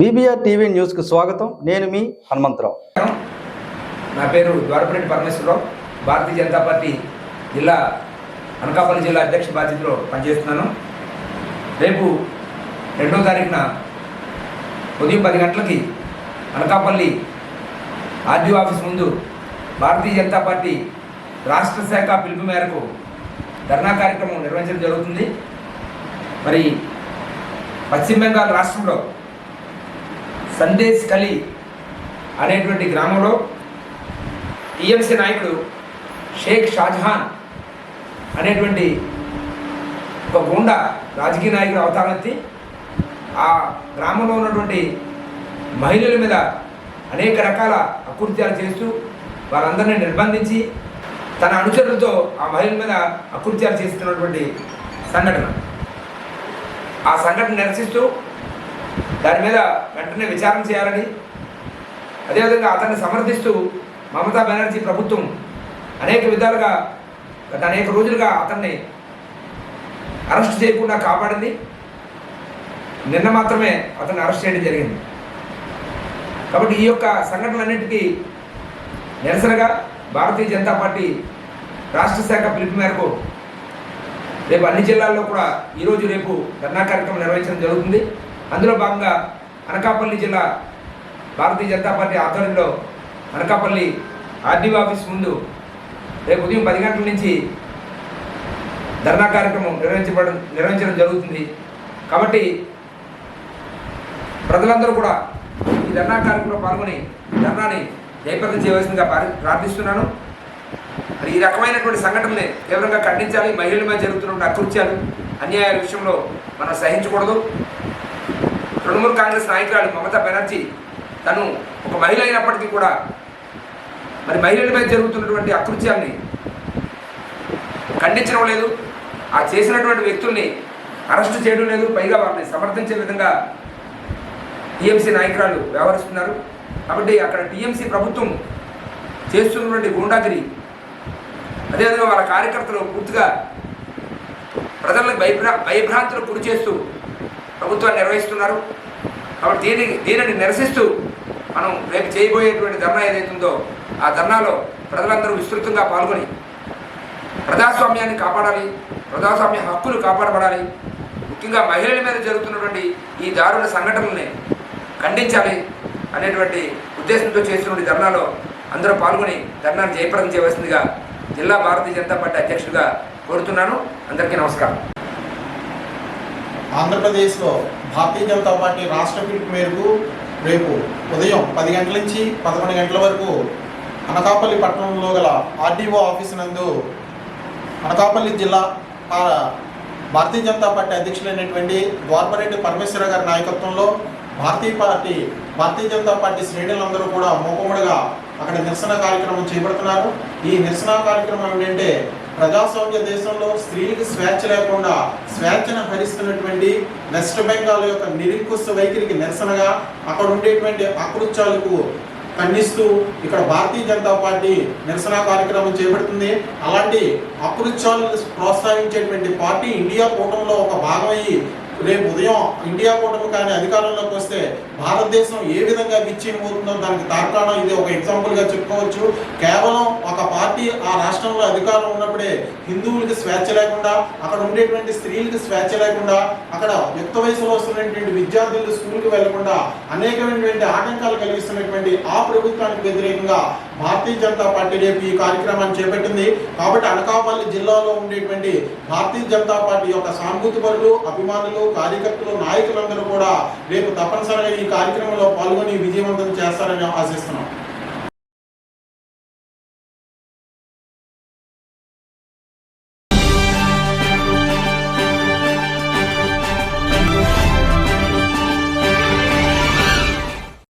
BBR TV న్యూస్కు స్వాగతం. నేను మీ హనుమంతరావు. నా పేరు ద్వారపరెడ్డి పరమేశ్వరరావు. భారతీయ జనతా పార్టీ జిల్లా అనకాపల్లి జిల్లా అధ్యక్ష బాధ్యతలో పనిచేస్తున్నాను. రేపు రెండో తారీఖున ఉదయం పది గంటలకి అనకాపల్లి ఆర్డీఓ ఆఫీస్ ముందు భారతీయ జనతా పార్టీ రాష్ట్ర శాఖ పిలుపు మేరకు ధర్నా కార్యక్రమం నిర్వహించడం జరుగుతుంది. మరి పశ్చిమ బెంగాల్ రాష్ట్రంలో సందేశ్ కలి అనేటువంటి గ్రామంలో టీఎంసీ నాయకుడు షేక్ షాజహాన్ అనేటువంటి ఒక గుండా రాజకీయ నాయకుడు అవతారెత్తి ఆ గ్రామంలో ఉన్నటువంటి మహిళల మీద అనేక రకాల అకృత్యాలు చేస్తూ వారందరినీ నిర్బంధించి తన అనుచరులతో ఆ మహిళల మీద అకృత్యాలు చేస్తున్నటువంటి సంఘటన. ఆ సంఘటన నిరసిస్తూ దాని మీద వెంటనే విచారణ చేయాలని అదేవిధంగా అతన్ని సమర్థిస్తూ మమతా బెనర్జీ ప్రభుత్వం అనేక విధాలుగా గత అనేక రోజులుగా అతన్ని అరెస్ట్ చేయకుండా కాపాడింది. నిన్న మాత్రమే అతన్ని అరెస్ట్ చేయడం జరిగింది. కాబట్టి ఈ యొక్క సంఘటనలన్నింటికీ నిరసనగా భారతీయ జనతా పార్టీ రాష్ట్ర శాఖ పిలుపు మేరకు రేపు అన్ని జిల్లాల్లో కూడా ఈరోజు రేపు ధర్నా కార్యక్రమం నిర్వహించడం జరుగుతుంది. అందులో భాగంగా అనకాపల్లి జిల్లా భారతీయ జనతా పార్టీ ఆధ్వర్యంలో అనకాపల్లి ఆర్డీఓ ఆఫీస్ ముందు రేపు ఉదయం పది గంటల నుంచి ధర్నా కార్యక్రమం నిర్వహించబడం నిర్వహించడం జరుగుతుంది. కాబట్టి ప్రజలందరూ కూడా ఈ ధర్నా కార్యక్రమంలో పాల్గొని ధర్నాని జయప్రదం చేయవలసిందిగా ప్రార్థిస్తున్నాను. మరి ఈ రకమైనటువంటి సంఘటనని తీవ్రంగా ఖండించాలి. మహిళల మీద జరుగుతున్న అకృత్యాలు అన్యాయాల విషయంలో మనం సహించకూడదు. తృణమూల్ కాంగ్రెస్ నాయకురాలు మమతా బెనర్జీ తను ఒక మహిళ అయినప్పటికీ కూడా మరి మహిళల మీద జరుగుతున్నటువంటి అకృత్యాన్ని ఖండించడం లేదు. ఆ చేసినటువంటి వ్యక్తుల్ని అరెస్టు చేయడం లేదు. పైగా వారిని సమర్థించే విధంగా టీఎంసీ నాయకురాలు వ్యవహరిస్తున్నారు. కాబట్టి అక్కడ టీఎంసీ ప్రభుత్వం చేస్తున్నటువంటి గుండాగిరి అదేవిధంగా వాళ్ళ కార్యకర్తలు పూర్తిగా ప్రజలకు భయభ్రా భయభ్రాంతులు గురి చేస్తూ ప్రభుత్వాన్ని నిర్వహిస్తున్నారు. కాబట్టి దీని దీనిని నిరసిస్తూ మనం రేపు చేయబోయేటువంటి ధర్నా ఏదైతుందో ఆ ధర్నాలో ప్రజలందరూ విస్తృతంగా పాల్గొని ప్రజాస్వామ్యాన్ని కాపాడాలి ప్రజాస్వామ్య హక్కులు కాపాడబడాలి. ముఖ్యంగా మహిళల మీద జరుగుతున్నటువంటి ఈ దారుణ సంఘటనల్ని ఖండించాలి అనేటువంటి ఉద్దేశంతో చేస్తున్న ధర్నాలో అందరూ పాల్గొని ధర్నాన్ని జయప్రదం చేయవలసిందిగా జిల్లా భారతీయ జనతా పార్టీ అధ్యక్షుడిగా కోరుతున్నాను. అందరికీ నమస్కారం. ఆంధ్రప్రదేశ్లో భారతీయ జనతా పార్టీ రాష్ట్ర పిలుపు మేరకు రేపు ఉదయం పది గంటల నుంచి పదకొండు గంటల వరకు అనకాపల్లి పట్టణంలో గల ఆర్డీఓ ఆఫీస్ నందు అనకాపల్లి జిల్లా భారతీయ జనతా పార్టీ అధ్యక్షులైనటువంటి ద్వారపరెడ్డి పరమేశ్వర గారి నాయకత్వంలో భారతీయ పార్టీ భారతీయ జనతా పార్టీ శ్రేణులందరూ కూడా మూకుమ్మడిగా అక్కడ నిరసన కార్యక్రమం చేపడుతున్నారు. ఈ నిరసన కార్యక్రమం ఏంటంటే ప్రజాస్వామ్య దేశంలో స్త్రీలకు స్వేచ్ఛ లేకుండా స్వేచ్ఛను హరిస్తున్నటువంటి వెస్ట్ బెంగాల్ యొక్క నిరంకుశ వైఖరికి నిరసనగా అక్కడ ఉండేటువంటి అకృత్యాలకు ఖండిస్తూ ఇక్కడ భారతీయ జనతా పార్టీ నిరసన కార్యక్రమం చేపడుతుంది. అలాంటి అకృత్యాలను ప్రోత్సహించేటువంటి పార్టీ ఇండియా కూటమిలో ఒక భాగమయ్యి రేపు ఉదయం ఇండియా కూటమి కానీ అధికారంలోకి వస్తే భారతదేశం ఏ విధంగా విచ్ఛిన్నమవుతుందో దానికి తార్కాణం ఇది ఒక ఎగ్జాంపుల్గా చెప్పుకోవచ్చు. కేవలం ఒక పార్టీ ఆ రాష్ట్రంలో అధికారం ఉన్నప్పుడే హిందువులకి స్వేచ్ఛ లేకుండా అక్కడ ఉండేటువంటి స్త్రీలకు స్వేచ్ఛ లేకుండా అక్కడ యుక్త వయసులో వస్తున్నటువంటి విద్యార్థులు స్కూల్కి వెళ్ళకుండా అనేకమైనటువంటి ఆటంకాలు కలిగిస్తున్నటువంటి ఆ ప్రభుత్వానికి వ్యతిరేకంగా భారతీయ జనతా పార్టీ రేపు ఈ కార్యక్రమాన్ని చేపట్టింది. కాబట్టి అనకాపల్లి జిల్లాలో ఉండేటువంటి భారతీయ జనతా పార్టీ యొక్క సానుభూతి పరులు అభిమానులు కార్యకర్తలు నాయకులందరూ కూడా రేపు తప్పనిసరిగా ఈ కార్యక్రమంలో పాల్గొని విజయవంతం చేస్తారని ఆశిస్తున్నాం.